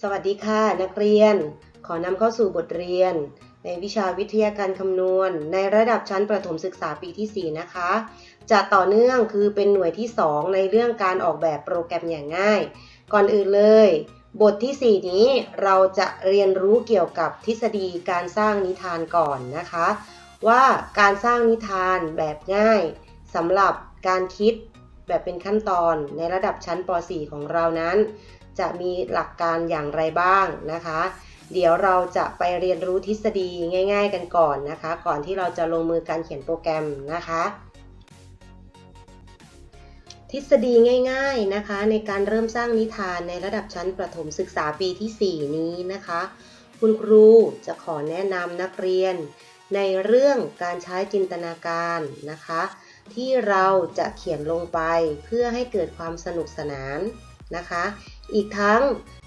สวัสดีค่ะ นักเรียน ขอนำเข้าสู่บทเรียน ในวิชาวิทยาการคำนวณ ในระดับชั้นประถมศึกษาปีที่ 4 นะคะ จะต่อเนื่องคือเป็นหน่วยที่ 2 ในเรื่องการออกแบบโปรแกรมอย่างง่าย ก่อนอื่นเลย บทที่ 4 นี้เราจะเรียนรู้เกี่ยวกับทฤษฎีการสร้างนิทานก่อนนะคะ ว่าการสร้างนิทานแบบง่ายสำหรับการคิดแบบเป็นขั้นตอนในระดับชั้นป .4 ของเรานั้น จะมีหลักการอย่างไรบ้างนะคะ เดี๋ยวเราจะไปเรียนรู้ทฤษฎีง่าย ๆ กันก่อนนะคะ ก่อนที่เราจะลงมือการเขียนโปรแกรมนะคะ ทฤษฎีง่าย ๆนะคะ ในการเริ่มสร้างนิทานในระดับชั้นประถมศึกษาปีที่ 4 นี้นะคะ คุณครูจะขอแนะนำนักเรียน ในเรื่องการใช้จินตนาการนะคะที่เราจะเขียนลงไปเพื่อให้เกิดความสนุกสนานนะคะ อีกทั้ง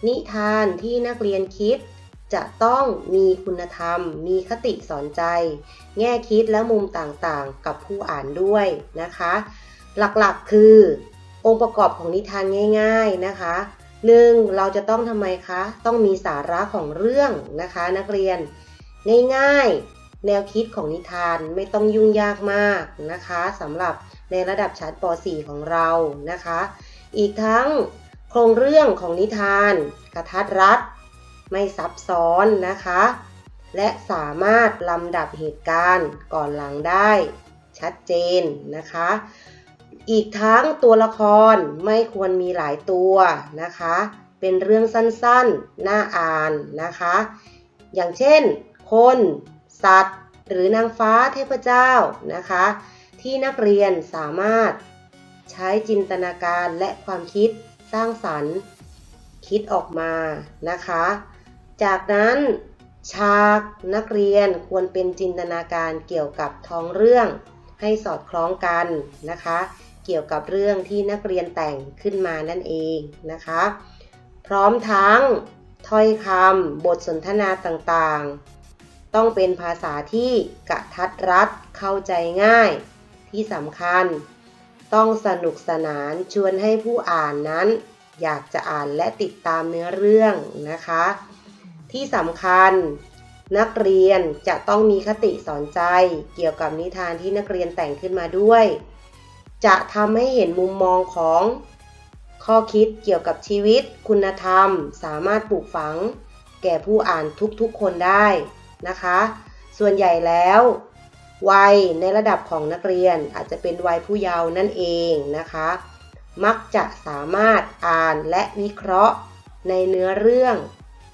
นิทานที่นักเรียนคิด จะต้องมีคุณธรรม มีคติสอนใจ แง่คิดและมุมต่างๆ กับผู้อ่านด้วยนะคะ หลักๆคือ องค์ประกอบของนิทานง่าย ๆนะคะหนึ่งเราจะต้องทำไมคะ ต้องมีสาระของเรื่องนะคะ นักเรียนง่ายๆ แนวคิดของนิทานไม่ต้องยุ่งยากมากนะคะสำหรับในระดับชั้นป .4 ของเรานะคะ อีกทั้ง ครงเรื่องของนิทาน กระทัดรัด ไม่ซับซ้อนนะคะ และสามารถลำดับเหตุการณ์ก่อนหลังได้ ชัดเจนนะคะ อีกทั้งตัวละครไม่ควรมีหลายตัวนะคะ เป็นเรื่องสั้นๆ น่าอ่านนะคะ อย่างเช่น คน สัตว์ หรือนางฟ้าเทพเจ้านะคะ ที่นักเรียนสามารถใช้จินตนาการและความคิด สร้างสรรค์ คิดออกมานะคะ จากนั้นฉากนักเรียนควรเป็นจินตนาการเกี่ยวกับท้องเรื่องให้สอดคล้องกันนะคะ เกี่ยวกับเรื่องที่นักเรียนแต่งขึ้นมานั่นเองนะคะ พร้อมทั้งถ้อยคำบทสนทนาต่างๆ ต้องเป็นภาษาที่กระทัดรัดเข้าใจง่าย ที่สำคัญ ต้องสนุกสนานชวนให้ผู้อ่านนั้น อยากจะอ่านและติดตามเนื้อเรื่องนะคะ ที่สำคัญนักเรียนจะต้องมีคติสอนใจเกี่ยวกับนิทานที่นักเรียนแต่งขึ้นมาด้วย จะทำให้เห็นมุมมองของข้อคิดเกี่ยวกับชีวิต คุณธรรม สามารถปลูกฝัง แก่ผู้อ่านทุกๆคนได้นะคะ ส่วนใหญ่แล้ว วัยในระดับของนักเรียนอาจจะเป็นวัยผู้เยาว์นั่นเองนะคะ มักจะสามารถอ่านและวิเคราะห์ในเนื้อเรื่อง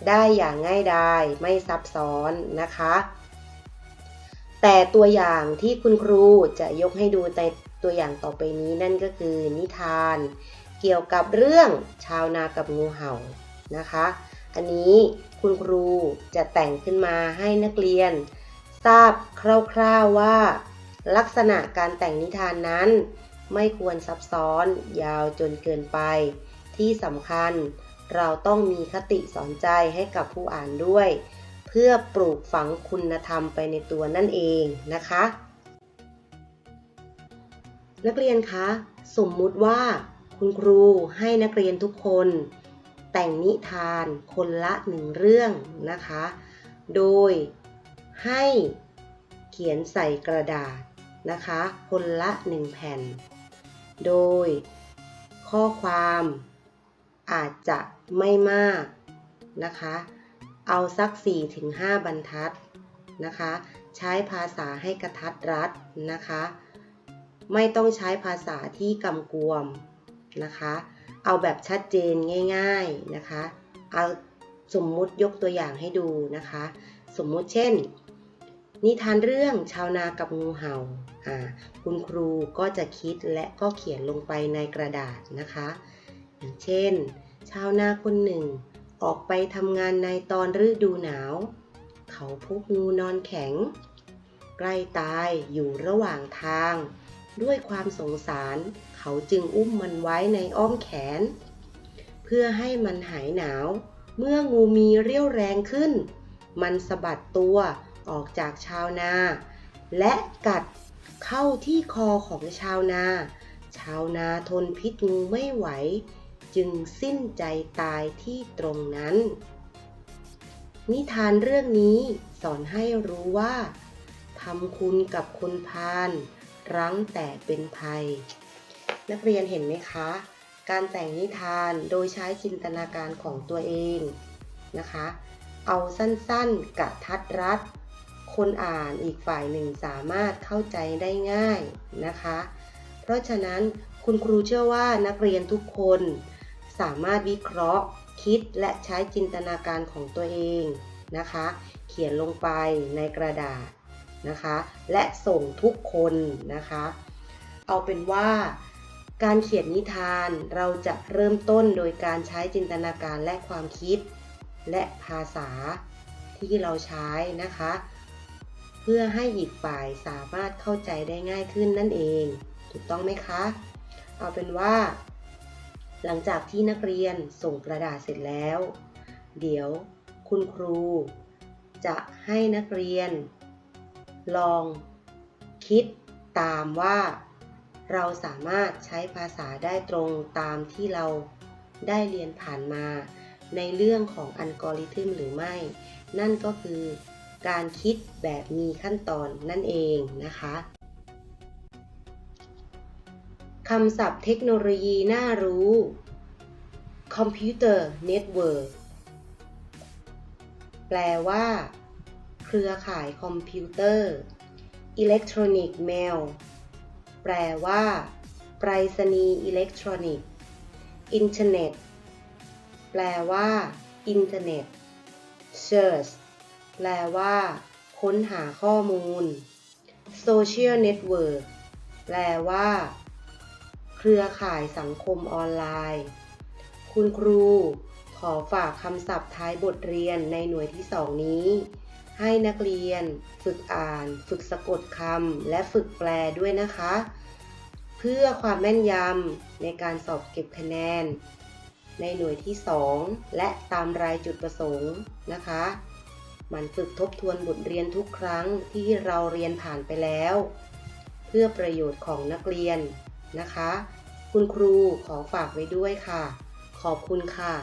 ได้อย่างง่ายดายไม่ซับซ้อนนะคะ แต่ตัวอย่างที่คุณครูจะยกให้ดูในตัวอย่างต่อไปนี้นั่นก็คือนิทาน เกี่ยวกับเรื่องชาวนากับงูเห่านะคะ อันนี้คุณครูจะแต่งขึ้นมาให้นักเรียน ทราบคร่าวๆว่า ลักษณะการแต่งนิทานนั้น ไม่ควรซับซ้อนยาวจนเกินไป ที่สำคัญเราต้องมีคติสอนใจให้กับผู้อ่านด้วย เพื่อปลูกฝังคุณธรรมไปในตัวนั่นเองนะคะ นักเรียนคะ สมมุติว่า คุณครูให้นักเรียนทุกคน แต่งนิทานคนละหนึ่งเรื่องนะคะ โดย ให้เขียนใส่กระดาษนะคะ คนละหนึ่งแผ่น โดยข้อความอาจจะไม่มากนะคะ เอาสัก 4-5 บรรทัดนะคะ ใช้ภาษาให้กระทัดรัดนะคะ ไม่ต้องใช้ภาษาที่กำกวมนะคะ เอาแบบชัดเจนง่าย ๆนะคะ เอาสมมุติยกตัวอย่างให้ดูนะคะ สมมุติเช่น นิทานเรื่องชาวนากับงูเห่าอ่าคุณครูก็จะคิดและก็เขียนลงไปในกระดาษนะคะ อย่างเช่น ชาวนาคนหนึ่ง ออกไปทำงานในตอนฤดูหนาว เขาพบงูนอนแข็ง ใกล้ตายอยู่ระหว่างทาง ด้วยความสงสารเขาจึงอุ้มมันไว้ในอ้อมแขน เพื่อให้มันหายหนาว เมื่องูมีเรี่ยวแรงขึ้น มันสะบัดตัว ออกจากชาวนา และกัดเข้าที่คอของชาวนา ชาวนาทนพิษงูไม่ไหว จึงสิ้นใจตายที่ตรงนั้น นิทานเรื่องนี้สอนให้รู้ว่าทำคุณกับคนพาลรั้งแต่เป็นภัย นักเรียนเห็นไหมคะ การแต่งนิทานโดยใช้จินตนาการของตัวเองนะคะ เอาสั้นๆกะทัดรัด คนอ่านอีกฝ่ายหนึ่งสามารถเข้าใจได้ง่ายนะคะ เพราะฉะนั้นคุณครูเชื่อว่านักเรียนทุกคนสามารถวิเคราะห์ คิดและใช้จินตนาการของตัวเองนะคะ เขียนลงไปในกระดาษนะคะ และส่งทุกคนนะคะ เอาเป็นว่าการเขียนนิทานเราจะเริ่มต้นโดยการใช้จินตนาการและความคิด และภาษาที่เราใช้นะคะ เพื่อให้อีกฝ่ายสามารถเข้าใจได้ง่ายขึ้นนั่นเอง ถูกต้องไหมคะ เอาเป็นว่า หลังจากที่นักเรียนส่งกระดาษเสร็จแล้ว เดี๋ยวคุณครู จะให้นักเรียน ลองคิดตามว่า เราสามารถใช้ภาษาได้ตรงตามที่เราได้เรียนผ่านมา ในเรื่องของอัลกอริทึมหรือไม่ นั่นก็คือ การคิดแบบมีขั้นตอนนั่นเองนะคะคำศัพท์เทคโนโลยีน่ารู้ Computer Network แปลว่า เครือข่ายคอมพิวเตอร์ Electronic Mail แปลว่า ไปรษณีย์อิเล็กทรอนิกส์ Internet แปลว่า อินเทอร์เน็ต Search แปลว่า ค้นหาข้อมูล Social Network แปลว่า เครือข่ายสังคมออนไลน์ คุณครู ขอฝากคำศัพท์ท้ายบทเรียนในหน่วยที่สองนี้ ให้นักเรียน ฝึกอ่าน ฝึกสะกดคำและฝึกแปลด้วยนะคะ เพื่อความแม่นยำในการสอบเก็บคะแนน ในหน่วยที่ 2 และตามรายจุดประสงค์นะคะ มันฝึกทบทวนบทเรียนทุกครั้งที่เราเรียนผ่านไปแล้ว เพื่อประโยชน์ของนักเรียนนะคะ คุณครูขอฝากไว้ด้วยค่ะ ขอบคุณค่ะ